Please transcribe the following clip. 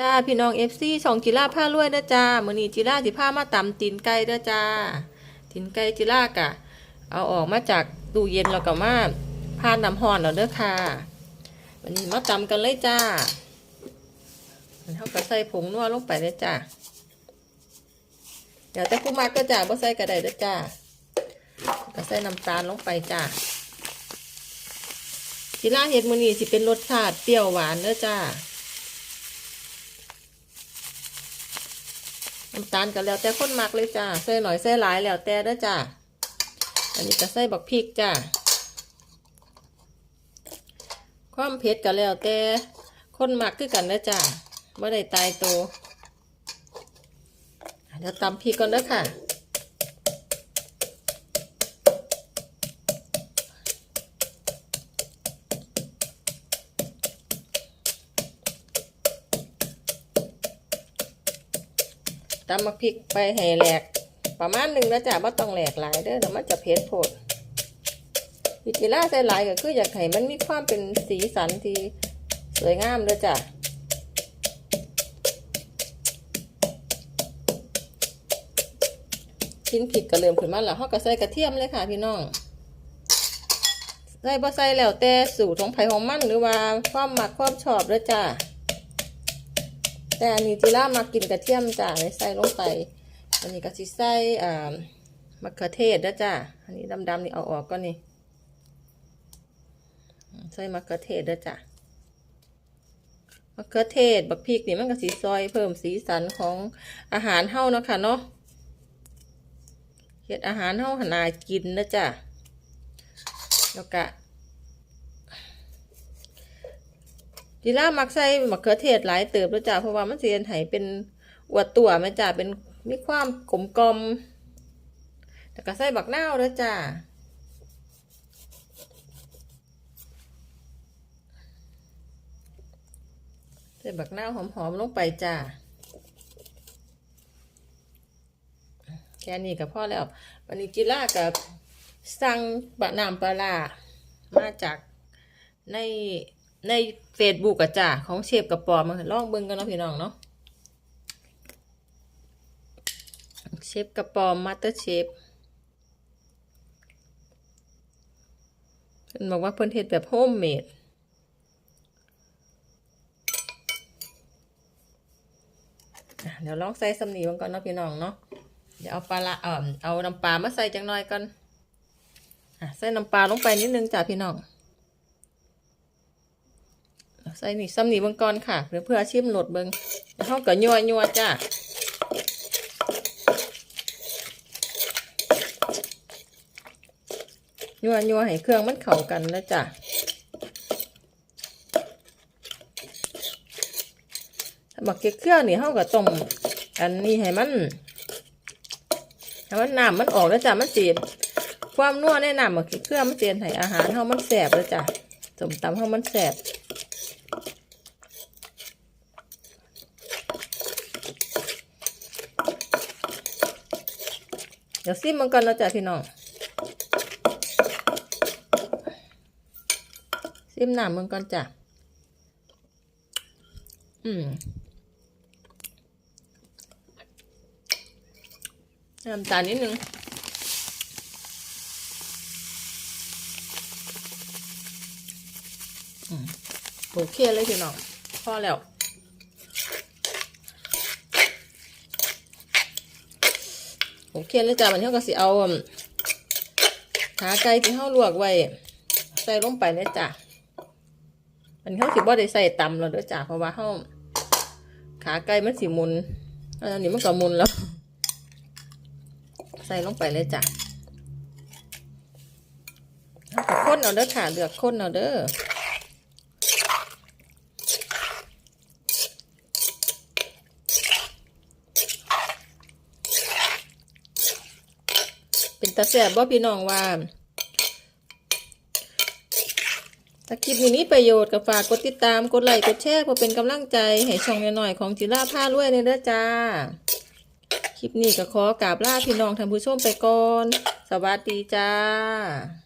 จ้าพี่น้องเอฟซีสองจิราผ้ารวยเด้อจ้ามือนี้จิราสิพามาตำตีนไก่เด้อจ้าตีนไก่จิรากะ เอาออกมาจากตู้เย็นแล้วก็มาผ่านน้ำร้อนแล้วเด้อค่ะวันนี้มาตำกันเลยจ้าเฮาก็ใส่ผงนัวลงไปเลยจ้าเดี๋ยวแต่ผู้มักก็จ้าบ่ใส่ก็ได้เด้อจ้าก็ใส่น้ำตาลลงไปจ้าจิราเฮ็ดมือนี้สิเป็นรสชาติเปรี้ยวหวานเด้อจ้า น้ำตาลก็แล้วแต่คนมักเลยจ้าใส่หน่อยใส่หลายแล้วแต่เด้อจ้าอันนี้ก็ใส่บักพริกจ้าความเผ็ดก็แล้วแต่คนมักคือกันเด้จ้าไม่ได้ตายตัวเดี๋ยวตำพริกก่อนเด้อค่ะ ตำมาพริกไปให้แหลก ประมาณหนึ่งแล้วจ้ะว่ต้องแหลกหลายเด้อเดี๋ยวมันจะเผ็ดโผดวิจิล่าใส่หลายก็คืออยากให้มันมีความเป็นสีสันที่สวยงามเด้อจ้ะชิ้นผิดก็เริ่มขึ้นมาแล้วเขาก็ใส่กระเทียมเลยค่ะพี่น้องใส่บ่ใส่แล้วแต่สูตรของไผ่ของมันหรือว่าความหมักความชอบเด้อจ้ะ แต่อันนี้จิล่ามากินกระเทียมจ้ะเลยใส่ลงไป อันนี้ก็สิใส่อ่ามะเขือเทศนะจ้ะอันนี้ดำๆนี่เอาออกก็นี่ใส่มะเขือเทศนะจ้ะมะเขือเทศบักพริกนี่มันก็สีซอยเพิ่มสีสันของอาหารเฮาเนาะค่ะเนาะเฮ็ดอาหารเฮาหนากินนะจ้ะแล้วก็ จีร่ามักใส่มะเขือเทศหลายเติบแล้วจ้ะเพราะว่ามันเสียนไห้เป็นอวดตัวม่จ้ะเป็นมีความกลมกลมแต่ก็ใส่บักนาวแล้วจ้ะใส่บักนาวหอมๆลงไปจ้ะแค่นี้ก็พอแล้ว วันนี้จิร่ากับสั่งบะนามปลามาจากใน ในเฟซบุ๊กอะจ้ะของเชฟกับปอมาลองเบิ่งกันเนาะพี่น้องเนาะเชฟกับปอมมาสเตอร์เชฟเพิ่นบอกว่าเพิ่นเฮ็ดแบบโฮมเมดเดี๋ยวลองใส่สำนีมันก่อนเนาะพี่น้องเนาะเดี๋ยวเอาปลาละเอ่อเอาน้ำปลามาใส่จังหน่อยก่อนอะใส่น้ำปลาลงไปนิดนึงจ้ะพี่น้อง ใส่นี่ซ้ำนี่เบิ่งก่อนค่ะเพื่อเพื่อชิมโหลดเบิ่งแล้วเขาก็ยัวยัวจ้ายัวยัวให้เครื่องมันเข้ากันแล้วจ้ะบักเกลือเครื่องนี่เขาก็ต้มอันนี้ให้มันให้มันน้ำมันออกแล้วจ้ะมันเสียความนัวในน้ำบักเกลือเครื่องมันเสียนให้อาหารเขามันแสบแล้วจ้ะสมตำเขามันแสบ เดี๋ยวซิมมันก่อนนะจ๊ะพี่น้องซิมหนามมันก่อนจ้ะอืมน้ำตาลนิดนึงโอเคเลยพี่น้องพอแล้ว โอเคเลยจ้ะมันเท่ากับสิเอาขาไก่ที่เฮาลวกไว้ ใส่ลงไปเลยจ้ะมันเขาสิบ่ได้ใส่ตำแล้วเด้อจ้ะเพราะว่าเฮาขาไก่มันสิมุนอันนี้มันก็มุนแล้ว ใส่ลงไปเลยจ้ะเอาก็ข้นเอาเด้อค่ะเลือกข้นเอาเด้อ เป็นตาแสบบ่พี่น้องว่าถ้าคลิปนี้มีประโยชน์ก็ฝากกดติดตามกดไลค์กดแชร์เพื่อเป็นกำลังใจให้ช่องหน่อยๆของจิราผ้ารวยเลยเด้อจ้า คลิปนี้ก็ขอกราบลาพี่น้องท่านผู้ชมไปก่อน สวัสดีจ้า